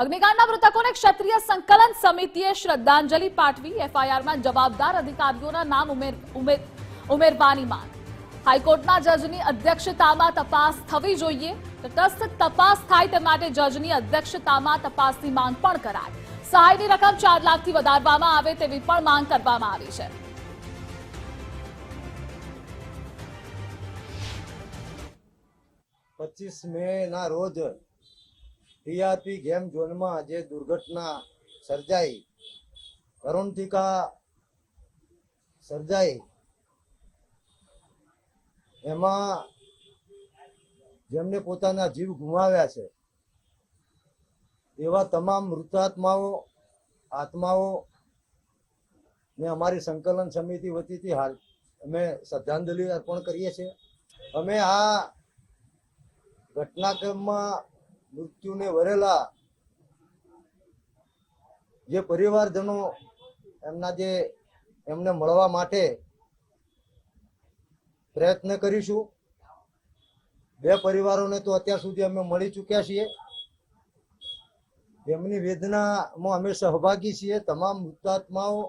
અગ્નિકાંડના મૃતકોને ક્ષત્રિય સંકલન સમિતિએ શ્રદ્ધાંજલિ પાઠવી એફઆઈઆરમાં જવાબદાર અધિકારીઓના નામ ઉમેર ઉમેર, ઉમેરવાની માંગ. હાઈકોર્ટના જજની અધ્યક્ષતામાં તપાસ થવી જોઈએ. તટસ્થ તપાસ થાય તે માટે જજની અધ્યક્ષતામાં તપાસની માંગ પણ કરાય સહાયની રકમ ચાર લાખથી વધારવામાં આવે તેવી પણ માંગ કરવામાં આવી છે. પચીસ મે ના રોજ ટીઆરપી ગેમ ઝોનમાં જે દુર્ઘટના સર્જાઈ. કરુણતિકા સર્જાઈ. એમાં જેમને પોતાના જીવ ગુમાવ્યા છે, એવા તમામ મૃતાત્માઓ, આત્માઓ ને અમારી સંકલન સમિતિ વતીથી હાલ અમે શ્રદ્ધાંજલિ અર્પણ કરીએ છીએ. અમે આ ઘટનાક્રમમાં મૃત્યુને વરેલા જે પરિવારજનો એમના જે એમને મળવા માટે પ્રયત્ન કરીશું. બે પરિવારોને તો અત્યાર સુધી અમે મળી ચૂક્યા છીએ. એમની વેદનામાં અમે સહભાગી છીએ. તમામ મૃતાત્માઓ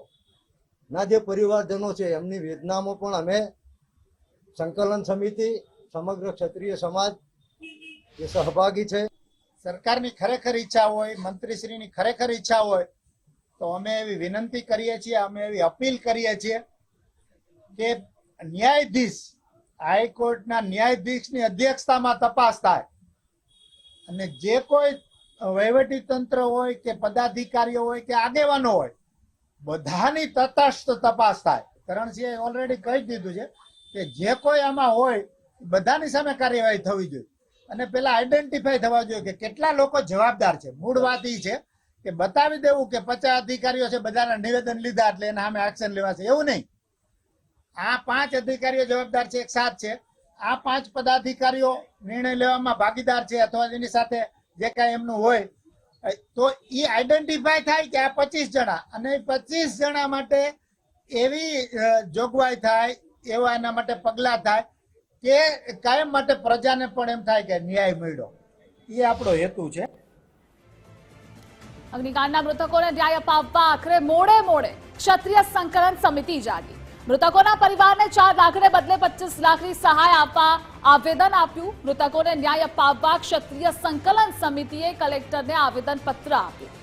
ના જે પરિવારજનો છે, એમની વેદનામાં પણ અમે સંકલન સમિતિ, સમગ્ર ક્ષત્રિય સમાજ એ સહભાગી છે. સરકારની ખરેખર ઈચ્છા હોય, મંત્રીશ્રીની ખરેખર ઈચ્છા હોય, તો અમે એવી વિનંતી કરીએ છીએ, અમે એવી અપીલ કરીએ છીએ કે ન્યાયાધીશ, હાઈકોર્ટના ન્યાયાધીશની અધ્યક્ષતામાં તપાસ થાય. અને જે કોઈ વહીવટી તંત્ર હોય કે પદાધિકારીઓ હોય કે આગેવાનો હોય, બધાની તટસ્થ તપાસ થાય. કરણસિંહે ઓલરેડી કહી દીધું છે કે જે કોઈ આમાં હોય, બધાની સામે કાર્યવાહી થવી જોઈએ. અને પેલા આઈડેન્ટિફાય થવા જોઈએ કે કેટલા લોકો જવાબદાર છે. મૂળ વાત એ છે કે બતાવી દેવું કે પચાસ અધિકારીઓ છે, બધાના નિવેદન લીધા એટલે એના સામે એક્શન લેવાશે. એવું નહીં. આ પાંચ અધિકારીઓ જવાબદાર છે, એક સાથ છે. આ પાંચ પદાધિકારીઓ નિર્ણય લેવામાં ભાગીદાર છે અથવા એની સાથે જે કાંઈ એમનું હોય તો એ આઈડેન્ટિફાઈ થાય કે આ પચીસ જણા અને પચીસ જણા માટે એવી જોગવાઈ થાય, એવા એના માટે પગલા થાય કે કાયમ માટે પ્રજાને પણ એમ થાય કે ન્યાય મળ્યો. એ આપણો હેતુ છે. અગ્નિકાંડના મૃતકોને ન્યાય અપાવવા આખરે મોડે મોડે ક્ષત્રિય સંકલન સમિતિ જાગી. મૃતકોના પરિવારને ચાર લાખને બદલે પચીસ લાખની સહાય આપવા આવેદન આપ્યું. મૃતકોને ન્યાય અપાવવા ક્ષત્રિય સંકલન સમિતિએ કલેક્ટરને આવેદન પત્ર આપ્યું.